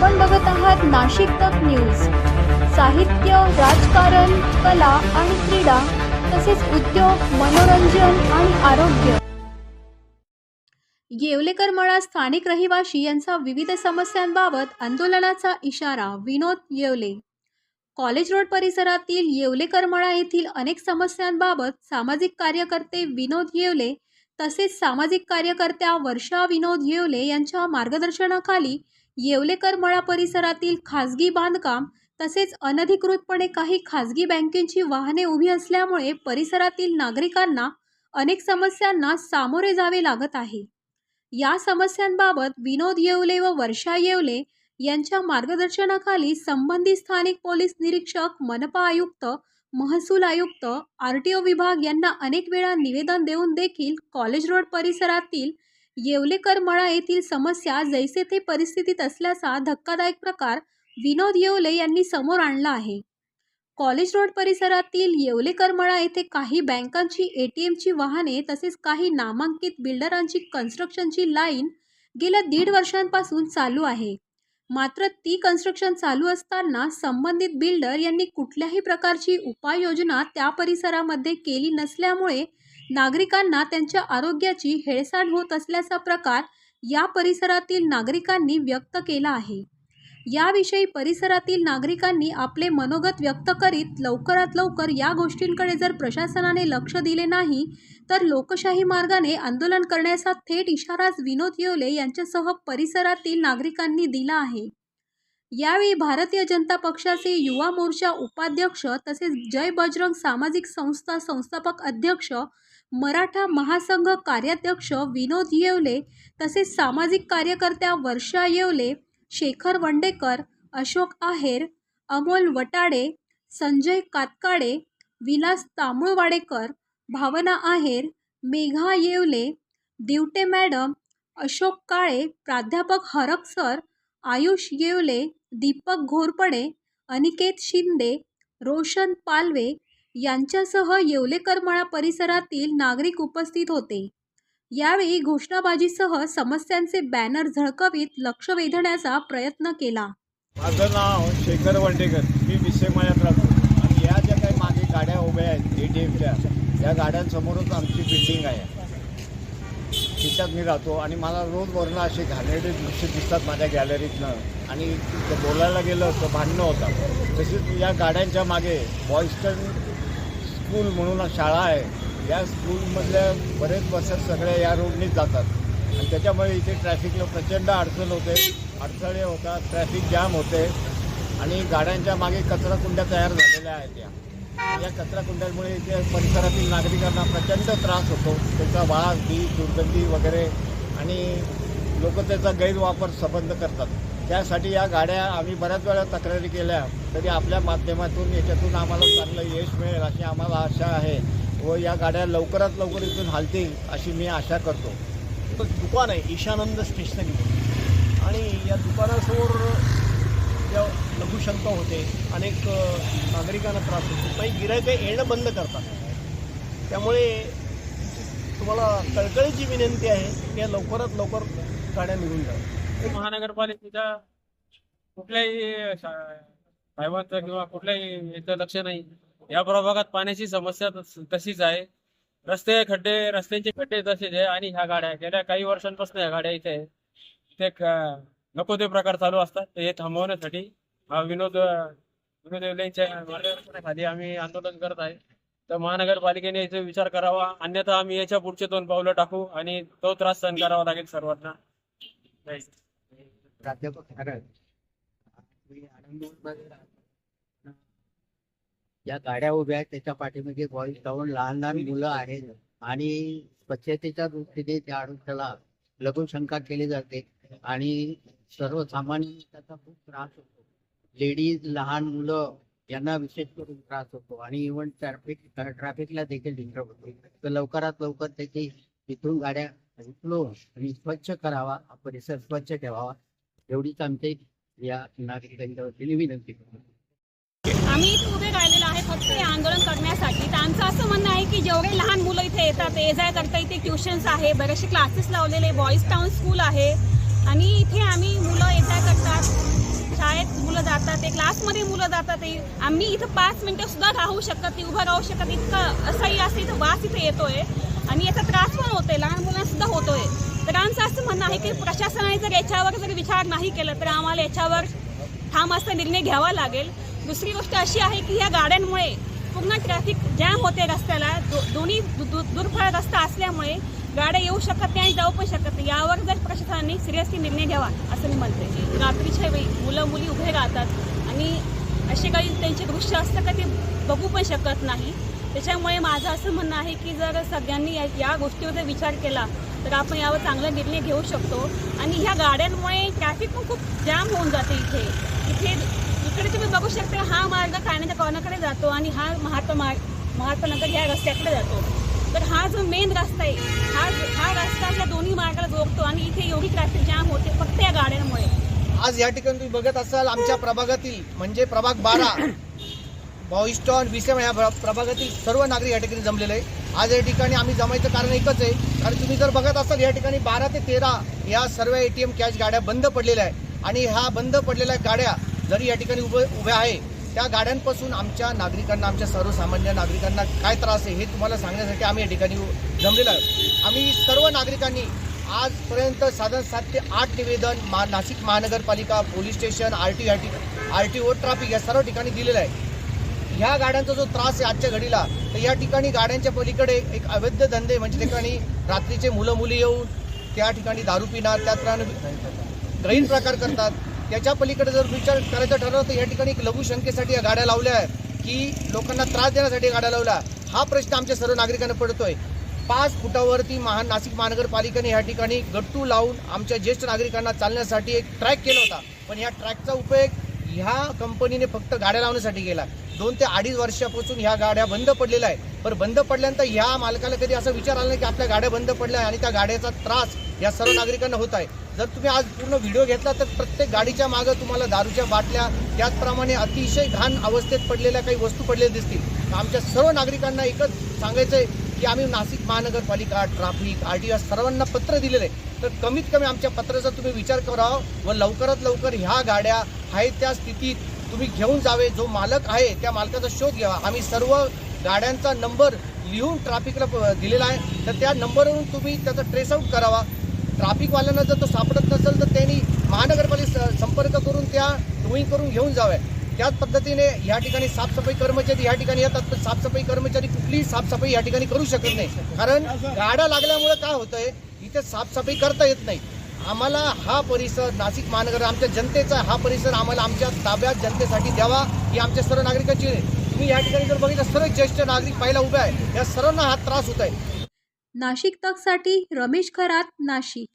आपण बघत आहात नाशिक तक न्यूज. साहित्य राजकारण कला आणि क्रीडा तसेच उद्योग मनोरंजन आणि आरोग्य. येवलेकर मळा स्थानिक रहिवाशी यांचा विविध समस्यांबाबत आंदोलनाचा इशारा विनोद येवले. कॉलेज रोड परिसरातील येवलेकर मळा येथील अनेक समस्यांबाबत सामाजिक कार्यकर्ते विनोद येवले तसेच सामाजिक कार्यकर्त्या वर्षा विनोद येवले यांच्या मार्गदर्शनाखाली येवलेकर मळा परिसरातील खाजगी बांधकाम तसेच अनधिकृतपणे काही खाजगी बँकेची वाहने उभी असल्यामुळे परिसरातील नागरिकांना अनेक समस्यांना सामोरे जावे लागत आहे. या समस्यांबाबत विनोद येवले व वर्षा येवले यांच्या मार्गदर्शनाखाली संबंधित स्थानिक पोलीस निरीक्षक मनपा आयुक्त महसूल आयुक्त आर टी ओ विभाग यांना अनेक वेळा निवेदन देऊन देखील कॉलेज रोड परिसरातील येवलेकर मळा येथील समस्या जैसे थे परिस्थितीत असल्याचा धक्कादायक प्रकार विनोद येवले यांनी समोर आणला आहे. कॉलेज रोड परिसरातील येवलेकर मळा येथे काही बँकांची ए टी एमची वाहने तसेच काही नामांकित बिल्डरांची कन्स्ट्रक्शनची लाईन गेल्या दीड वर्षांपासून चालू आहे. मात्र ती कन्स्ट्रक्शन चालू असताना संबंधित बिल्डर यांनी कुठल्याही प्रकारची उपाययोजना त्या परिसरामध्ये केली नसल्यामुळे नागरिकांना त्यांच्या आरोग्याची हेळसांड होत असल्याचा प्रकार या परिसरातील नागरिकांनी व्यक्त केला आहे. याविषयी परिसरातील नागरिकांनी आपले मनोगत व्यक्त करीत लवकरात लवकर या गोष्टींकडे जर प्रशासनाने लक्ष दिले नाही तर लोकशाही मार्गाने आंदोलन करण्याचा थेट इशाराच विनोद येवले यांच्यासह परिसरातील नागरिकांनी दिला आहे. यावेळी भारतीय जनता पक्षाचे युवा मोर्चा उपाध्यक्ष तसेच जय बजरंग सामाजिक संस्था संस्थापक अध्यक्ष मराठा महासंघ कार्याध्यक्ष विनोद येवले तसेच सामाजिक कार्यकर्त्या वर्षा येवले शेखर वंडेकर अशोक आहेर अमोल वटाडे संजय कातकाडे विलास तांबुळवाडेकर भावना आहेर मेघा येवले दिवटे मॅडम अशोक काळे प्राध्यापक हरक सर आयुष येवले दीपक घोरपडे अनिकेत शिंदे रोशन पालवे यांच्यासह येवलेकरमळा परिसरातील नागरिक उपस्थित होते. यावेळी घोषणाबाजीसह समस्यांचे बॅनर झळकवीत लक्ष वेधण्याचा प्रयत्न केला. माझं नाव शेखर वंडेकर. मी विसेमाळ्यात राहतो. आणि या ज्या काही मागे गाड्या उभ्या आहेत ए टी एमच्या या गाड्यांसमोरच आमची बिल्डिंग आहे. तिच्यात मी राहतो. आणि मला रोज वरणं असे घाणेरडे दृश्य दिसतात माझ्या गॅलरीतनं आणि बोलायला गेलं तर भांडणं होतात. तसेच या गाड्यांच्या मागे बॉयस्टन स्कूल म्हणून शाळा आहे. या स्कूलमधल्या बरेच बसेस सगळ्या या रोडनीच जातात. आणि त्याच्यामुळे इथे ट्रॅफिकला प्रचंड अडचण होते. अडथळे होतात ट्रॅफिक जाम होते. आणि गाड्यांच्या मागे कचरा कुंड्या तयार झालेल्या आहेत या. या कचरा कुंड्यांमुळे इथे परिसरातील नागरिकांना प्रचंड त्रास होतो. त्याचा वास बी दुर्गंधी वगैरे आणि लोक त्याचा गैरवापर संबंध करतात. त्यासाठी या गाड्या आम्ही बऱ्याच वेळा तक्रारी केल्या तरी आपल्या माध्यमातून याच्यातून आम्हाला चांगलं यश मिळेल अशी आम्हाला आशा आहे. व या गाड्या लवकरात लवकर इथून हलतील अशी मी आशा करतो. दुकान आहे ईशानंद स्टेशनरी. आणि या दुकानासमोर ज्या लघुशंका होते अनेक नागरिकांना त्रास होतो. काही गिरायकं येणं बंद करतात. त्यामुळे तुम्हाला कळकळीची विनंती आहे की या लवकरात लवकर गाड्या निघून जाव्या महानगरपालिकेच्या कुठल्याही साहेबांचं किंवा कुठल्याही याचं लक्ष नाही. या प्रभागात पाण्याची समस्या तशीच आहे. रस्ते खड्डे रस्त्यांचे खड्डे तसेच आहे आणि ह्या गाड्या गेल्या काही वर्षांपासून ह्या गाड्या इथे ते नको ते प्रकार चालू असतात. ते हे थांबवण्यासाठी हा विनोद विनोद येवलेंच्या मार्गदर्शनाखाली आम्ही आंदोलन करत आहे. तर महानगरपालिकेने याचा विचार करावा. अन्यथा आम्ही याच्या पुढचे दोन पावलं टाकू आणि तो त्रास सहन करावा लागेल सर्वांना. प्राध्यापक हरळ मी राहतो. या गाड्या उभ्या आहेत त्याच्या पाठीमागे बॉईज टाऊन लहान लहान मुलं आहेत. आणि स्वच्छतेच्या दृष्टीने त्या आरोग्याला लघुशंका केली जाते. आणि सर्वसामान्य त्याचा खूप त्रास होतो. लेडीज लहान मुलं यांना विशेष करून त्रास होतो. आणि इव्हन ट्रॅफिक ट्रॅफिकला देखील डिस्टर्ब होते. तर लवकरात लवकर त्याची तिथून गाड्या उचलून आणि स्वच्छ करावा परिसर स्वच्छ ठेवावा. एवढीच आमची या नागरिकांच्या वतीने विनंती करतो. आम्ही इथे उभे राहिलेलो आहे फक्त हे आंदोलन करण्यासाठी. तर आमचं असं म्हणणं आहे की जेवढे लहान मुलं इथे येतात ये जाय करता इथे ट्युशन्स आहे बरेचसे क्लासेस लावलेले बॉईज टाउन स्कूल आहे. आणि इथे आम्ही मुलं ये जाय करतात जातात ते क्लासमध्ये मुलं जातात. आम्ही इथं पाच मिनटं सुद्धा राहू शकत नाही उभं राहू शकत इतकं असंही असं इथं वास इथे येतोय. आणि याचा त्रास पण होतोय. लहान मुलांसुद्धा होतोय. तर आमचं असं म्हणणं आहे की प्रशासनाने जर याच्यावर जर विचार नाही केला तर आम्हाला याच्यावर ठाम असा निर्णय घ्यावा लागेल. दुसरी गोष्ट अशी आहे की या गाड्यांमुळे पूर्ण ट्रॅफिक जॅम होते रस्त्याला. दो, दोन्ही दु- दु- दुर्फळ रस्ता असल्यामुळे गाड्या येऊ शकत नाही आणि जाऊ पण शकत नाही. यावर जर प्रशासनाने सिरियसली निर्णय घ्यावा असं मी म्हणते. रात्रीच्या वेळी मुलं मुली उभे राहतात आणि असे काही त्यांचे दृश्य असतं का ते बघू पण शकत नाही. त्याच्यामुळे माझं असं म्हणणं आहे की जर सगळ्यांनी या या गोष्टीवर विचार केला तर आपण यावर चांगला निर्णय घेऊ शकतो. आणि ह्या गाड्यांमुळे ट्रॅफिक पण खूप जाम होऊन जाते इथे. इथे इकडे तुम्ही बघू शकता हा मार्ग ठाण्याच्या कॉर्नरकडे जातो आणि हा महात्मा मार्ग महात्मा नगर ह्या रस्त्याकडे जातो. तर हा जो मेन रस्ता आहे हा हा रस्ता या दोन्ही मार्गाला जोडतो आणि इथे एवढी ट्रॅफिक जाम होते फक्त या गाड्यांमुळे. आज या ठिकाणी तुम्ही बघत असाल आमच्या प्रभागातील म्हणजे प्रभाग बारा बॉईस्टॉन विसेम या प्रभागातील सर्व नागरिक या ठिकाणी जमलेले आहे आज या ठिकाणी आम्ही जमायचं कारण एकच आहे. कारण तुम्ही जर बघत असाल या ठिकाणी बारा ते तेरा या सर्व ए टी एम कॅश गाड्या बंद पडलेल्या आहे आणि ह्या बंद पडलेल्या गाड्या जरी या ठिकाणी उभे उभ्या आहे त्या गाड्यांपासून आमच्या नागरिकांना आमच्या सर्वसामान्य नागरिकांना काय त्रास आहे हे तुम्हाला सांगण्यासाठी आम्ही या ठिकाणी जमलेलो आहे आम्ही सर्व नागरिकांनी आजपर्यंत साधारण सात ते आठ निवेदन मा नाशिक महानगरपालिका police station R T R T R T O traffic या सर्व ठिकाणी दिलेलं आहे. ह्या गाड्यांचा जो त्रास आहे आजच्या घडीला तर या ठिकाणी गाड्यांच्या पलीकडे एक अवैध धंदे म्हणजे ठिकाणी रात्रीचे मुलं मुली येऊन त्या ठिकाणी दारू पिणार ग्रहीण प्रकार करतात. त्याच्या पलीकडे जर विचार करायचा ठरवलं तर या ठिकाणी एक लघुशंकेसाठी या गाड्या लावल्या आहे की लोकांना त्रास देण्यासाठी गाड्या लावल्या. हा प्रश्न आमच्या सर्व नागरिकांना पडतोय. पाच फुटावरती महा नाशिक महानगरपालिकेने या ठिकाणी गट्टू लावून आमच्या ज्येष्ठ नागरिकांना चालण्यासाठी एक ट्रॅक केला होता. पण ह्या ट्रॅकचा उपयोग ह्या कंपनीने फक्त गाड्या लावण्यासाठी केला. दोन ते अडीच वर्षापासून ह्या गाड्या बंद पडलेल्या आहे पण बंद पडल्यानंतर ह्या मालकाला कधी असा विचार आला नाही की आपल्या गाड्या बंद पडल्या आणि त्या गाड्याचा त्रास या सर्व नागरिकांना होत आहे. जर तुम्ही आज पूर्ण व्हिडिओ घेतला तर प्रत्येक गाडीच्या मागं तुम्हाला दारूच्या बाटल्या त्याचप्रमाणे अतिशय घाण अवस्थेत पडलेल्या काही वस्तू पडलेल्या दिसतील. आमच्या सर्व नागरिकांना एकच सांगायचं आहे की आम्ही नाशिक महानगरपालिका ट्राफिक आर टी सर्वांना पत्र दिलेलं आहे. तर कमीत कमी आमच्या पत्राचा तुम्ही विचार करावा व लवकरात लवकर ह्या गाड्या आहेत त्या स्थितीत तुम्ही घेऊन जावे जो मालक आहे त्या मालकाचा शोध घ्यावा. आम्ही सर्व गाड्यांचा नंबर लिहून ट्रॅफिकला प- दिलेला आहे. तर त्या नंबरवरून तुम्ही त्याचा ट्रेसआउट करावा. ट्रॅफिकवाल्यांना जर तो सापडत नसेल तर त्यांनी महानगरपालिका संपर्क करून त्या टोईंग करून घेऊन जाव्या त्याच पद्धतीने या ठिकाणी साफसफाई कर्मचारी या ठिकाणी येतात पण साफसफाई कर्मचारी कुठलीही साफसफाई या ठिकाणी करू शकत नाही. कारण गाड्या लागल्यामुळे काय होतंय इथे साफसफाई करता येत नाही. आम्हाला हा परिसर नाशिक महानगर आमच्या जनतेचा हा परिसर आम्हाला आमच्या ताब्यात जनतेसाठी द्यावा ही आमच्या सर्व नागरिकांची तुम्ही या ठिकाणी जर बघितलं सर्व ज्येष्ठ नागरिक पहिला उभे आहे या सर्वांना हा त्रास होत आहे. नाशिक तकसाठी रमेश खरात नाशिक.